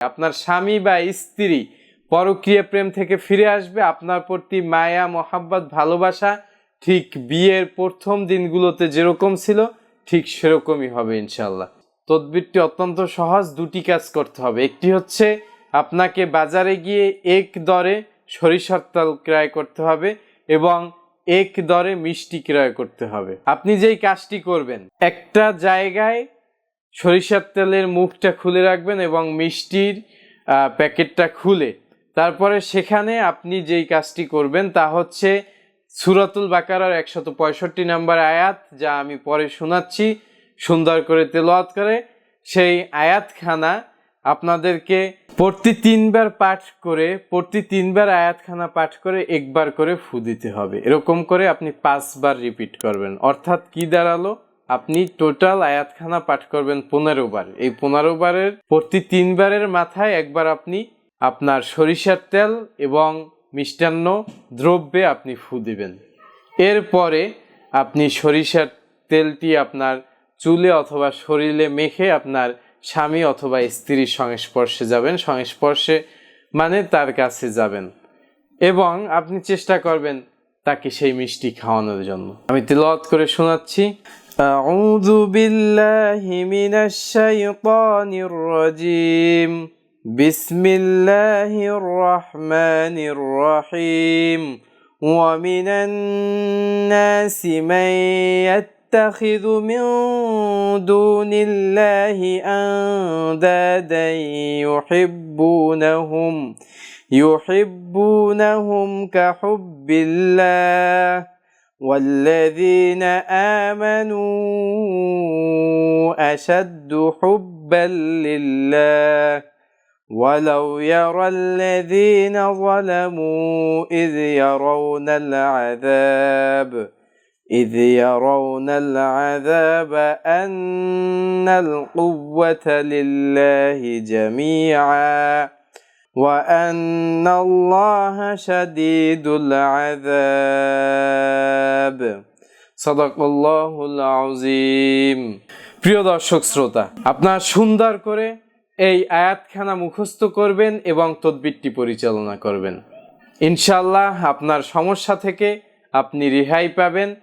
আপনার স্বামী বা স্ত্রী পরকীয় প্রেম থেকে ফিরে আসবে, আপনার প্রতি মায়া, মহাব্বত, ভালোবাসা ঠিক বিয়ের প্রথম দিনগুলোতে যেরকম ছিল, ঠিক সেরকমই হবে ইনশাল্লাহ তদবিরটি অত্যন্ত সহজ, দুটি কাজ করতে হবে। একটি হচ্ছে আপনাকে বাজারে গিয়ে এক দরে সরিষার তেল ক্রয় করতে হবে এবং এক দরে মিষ্টি ক্রয় করতে হবে। আপনি যেই কাজটি করবেন, একটা জায়গায় সরিষার তেলের মুখটা খুলে রাখবেন এবং মিষ্টির প্যাকেটটা খুলে। তারপরে সেখানে আপনি যেই কাজটি করবেন তা হচ্ছে সুরাতুল বাকারার একশত পঁয়ষট্টি নাম্বার আয়াত, যা আমি পরে শোনাচ্ছি। সুন্দর করে তেলাওয়াত করে। সেই আয়াতখানা আপনাদেরকে প্রতি তিনবার পাঠ করে, প্রতি তিনবার আয়াতখানা পাঠ করে একবার করে ফু দিতে হবে। এরকম করে আপনি পাঁচবার রিপিট করবেন। অর্থাৎ কি দাঁড়াল? আপনি টোটাল আয়াতখানা পাঠ করবেন পনেরো বার। এই পনেরো বারের, প্রতি তিনবারের মাথায় একবার আপনি আপনার সরিষার তেল এবং মিষ্টান্ন দ্রব্যে আপনি ফু দিবেন। এরপরে আপনি সরিষার তেলটি আপনার চুলে অথবা শরীরে মেখে আপনার স্বামী অথবা স্ত্রীর সংস্পর্শে যাবেন। সংস্পর্শে মানে তার কাছে যাবেন এবং আপনি চেষ্টা করবেন তাকে সেই মিষ্টি খাওয়ানোর জন্য। আমি তেলাওয়াত করে শোনাচ্ছি। أعوذ بالله من الشيطان الرجيم. بسم الله الرحمن الرحيم. ومن الناس من يتخذ من دون الله أندادا يحبونهم يحبونهم كحب الله. والذين آمنوا أشد حبا لله ولو يرى الذين ظلموا إذ يرون العذاب إذ يرون العذاب أن القوة لله جميعا وأن الله شديد العذاب صدق الله العظيم প্রিয় দর্শক শ্রোতা আপনার সুন্দর করে এই আয়াতখানা মুখস্থ করবেন এবং তদবিরটি পরিচালনা করবেন ইনশাল্লাহ আপনার সমস্যা থেকে আপনি রেহাই পাবেন